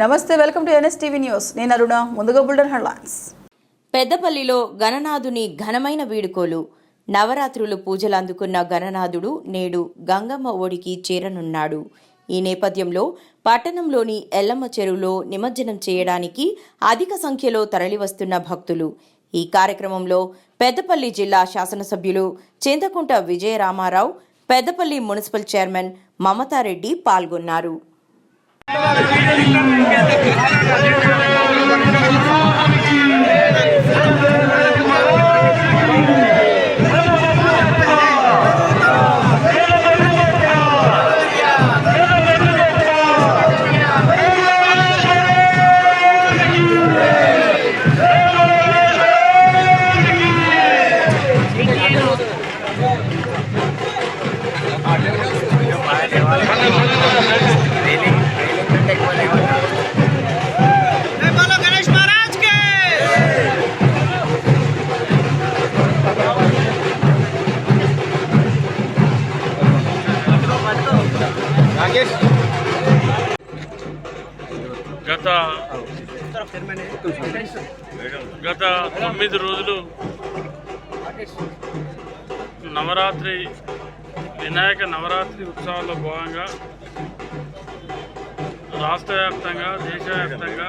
నమస్తే welcome to NSTV news. నేను అరుణ ముందుగా బుల్డన్ హెడ్లైన్స్. పెద్దపల్లిలో గణనాథుని ఘనమైన వీడుకోలు. నవరాత్రులు పూజలు అందుకున్న గణనాథుడు నేడు గంగమ్మ ఒడికి చేరనున్నాడు. ఈ నేపథ్యంలో పట్టణంలోని ఎల్లమ్మ చెరువులో నిమజ్జనం చేయడానికి అధిక సంఖ్యలో తరలివస్తున్న భక్తులు. ఈ కార్యక్రమంలో పెద్దపల్లి జిల్లా శాసనసభ్యులు చింతకుంట విజయరామారావు పెద్దపల్లి మున్సిపల్ చైర్మన్ మమతారెడ్డి పాల్గొన్నారు. Gracias. గత గత తొమ్మిది రోజులు నవరాత్రి వినాయక నవరాత్రి ఉత్సవాల్లో భాగంగా రాష్ట్ర వ్యాప్తంగా దేశవ్యాప్తంగా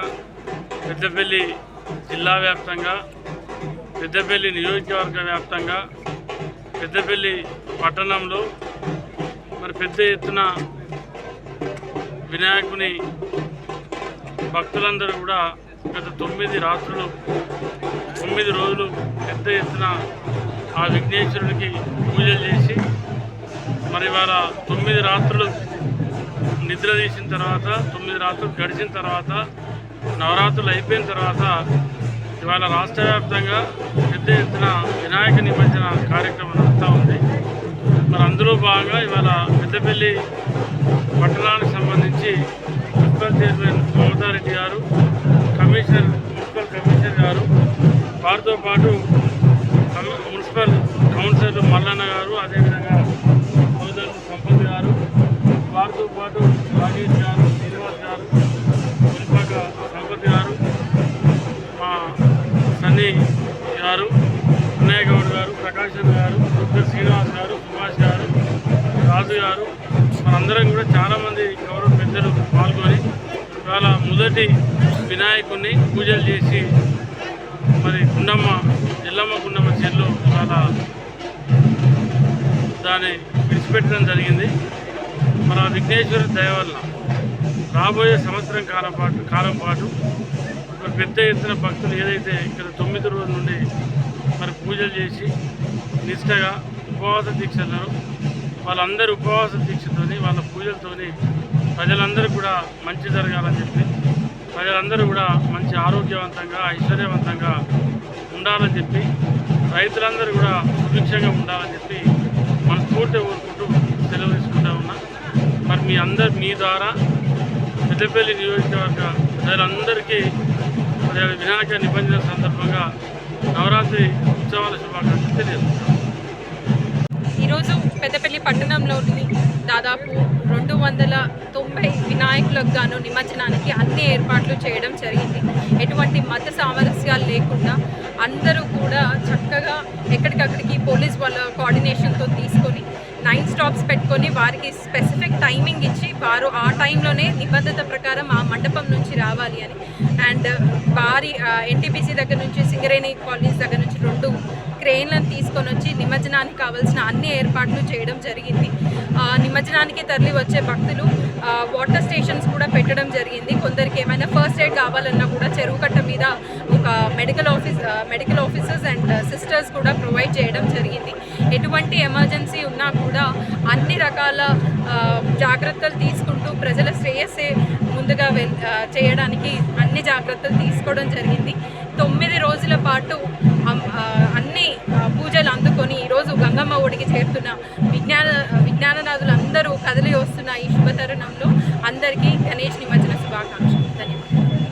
పెద్దపల్లి జిల్లా వ్యాప్తంగా పెద్దపల్లి నియోజకవర్గ వ్యాప్తంగా పెద్దపల్లి పట్టణంలో మరి పెద్ద ఎత్తున వినాయకుని భక్తులందరూ కూడా గత తొమ్మిది రాత్రులు తొమ్మిది రోజులు పెద్ద ఎత్తున ఆ విఘ్నేశ్వరుడికి పూజలు చేసి మరి ఇవాళ తొమ్మిది రాత్రులు నిద్ర తీసిన తర్వాత తొమ్మిది రాత్రులు గడిచిన తర్వాత నవరాత్రులు అయిపోయిన తర్వాత ఇవాళ రాష్ట్ర వ్యాప్తంగా పెద్ద ఎత్తున వినాయక నిమజ్జన కార్యక్రమం నడుస్తూ ఉంది. మరి అందులో భాగంగా ఇవాళ పెద్దపల్లి పట్టణానికి సంబంధించి మున్సిపల్ చైర్మన్ మమతారెడ్డి గారు కమిషనర్ మున్సిపల్ కమిషనర్ గారు వారితో పాటు కమి- మున్సిపల్ కౌన్సిలర్ మల్లన్న గారు అదేవిధంగా సోదరు సంపత్ గారు వారితో పాటు రాజేష్ గారు శ్రీనివాస్ గారు మున్పాక సంపత్ గారు మా సన్నీ గారు అన్నయ్య గౌడ్ గారు ప్రకాశం గారు డాక్టర్ శ్రీనివాస్ మొదటి వినాయకుడిని పూజలు చేసి మరి గుండమ్మ ఎల్లమ్మ గుండమ్మ చెల్లు చాలా దాన్ని విడిచిపెట్టడం జరిగింది. మరి ఆ విఘ్నేశ్వర దయ వల్ల రాబోయే సంవత్సరం కాలం పాటు కాలం పాటు మరి పెద్ద ఎత్తున భక్తులు ఏదైతే ఇక్కడ తొమ్మిది రోజుల నుండి మరి పూజలు చేసి నిష్టగా ఉపవాస దీక్షలు వాళ్ళందరూ ఉపవాస దీక్షతోని వాళ్ళ పూజలతోని ప్రజలందరూ కూడా మంచి జరగాలని చెప్పి ప్రజలందరూ కూడా మంచి ఆరోగ్యవంతంగా ఐశ్వర్యవంతంగా ఉండాలని చెప్పి రైతులందరూ కూడా సుభిక్షంగా ఉండాలని చెప్పి మనస్ఫూర్తిగా కోరుకుంటూ సెలవు తీసుకుంటా ఉన్నా. మరి మీ అందరు మీ ద్వారా పెద్దపల్లి నియోజకవర్గ ప్రజలందరికీ మరి వినాయక నిబంధన సందర్భంగా నవరాత్రి ఉత్సవాల శుభాకాంక్షలు తెలియజేస్తున్నాను. ఈరోజు పెద్దపల్లి పట్టణంలోని దాదాపు రెండు వందల తొంభై వినాయకులకు గాను నిమజ్జనానికి అన్ని ఏర్పాట్లు చేయడం జరిగింది. ఎటువంటి మత సామరస్యాలు లేకుండా అందరూ కూడా చక్కగా ఎక్కడికక్కడికి పోలీస్ వాళ్ళ కోఆర్డినేషన్తో తీసుకొని నైన్ స్టాప్స్ పెట్టుకొని వారికి స్పెసిఫిక్ టైమింగ్ ఇచ్చి వారు ఆ టైంలోనే నిబద్ధత ప్రకారం ఆ మండపం నుంచి రావాలి అని. అండ్ వారి ఎన్టీపీసీ దగ్గర నుంచి సింగరేణి కాలనీస్ దగ్గర నుంచి రెండు క్రెయిన్లను తీసుకొని వచ్చి నిమజ్జనానికి కావాల్సిన అన్ని ఏర్పాట్లు చేయడం జరిగింది. నిమజ్జనానికి తరలి వచ్చే భక్తులు వాటర్ స్టేషన్స్ కూడా పెట్టడం జరిగింది. కొందరికి ఏమైనా ఫస్ట్ ఎయిడ్ కావాలన్నా కూడా చెరువు కట్ట మీద ఒక medical office medical officers and sisters కూడా ప్రొవైడ్ చేయడం జరిగింది. ఎటువంటి ఎమర్జెన్సీ ఉన్నా కూడా అన్ని రకాల జాగ్రత్తలు తీసుకుంటూ ప్రజల శ్రేయస్సే ముందుగా వెల్ చేయడానికి అన్ని జాగ్రత్తలు తీసుకోవడం జరిగింది. తొమ్మిది రోజుల పాటు అన్ని పూజలు అందుకొని ఈరోజు గంగమ్మ ఒడికి చేరుతున్న విజ్ఞాన విజ్ఞాననాథులు ఈ శుభతరుణంలో అందరికీ గణేష్ నిమజ్జనం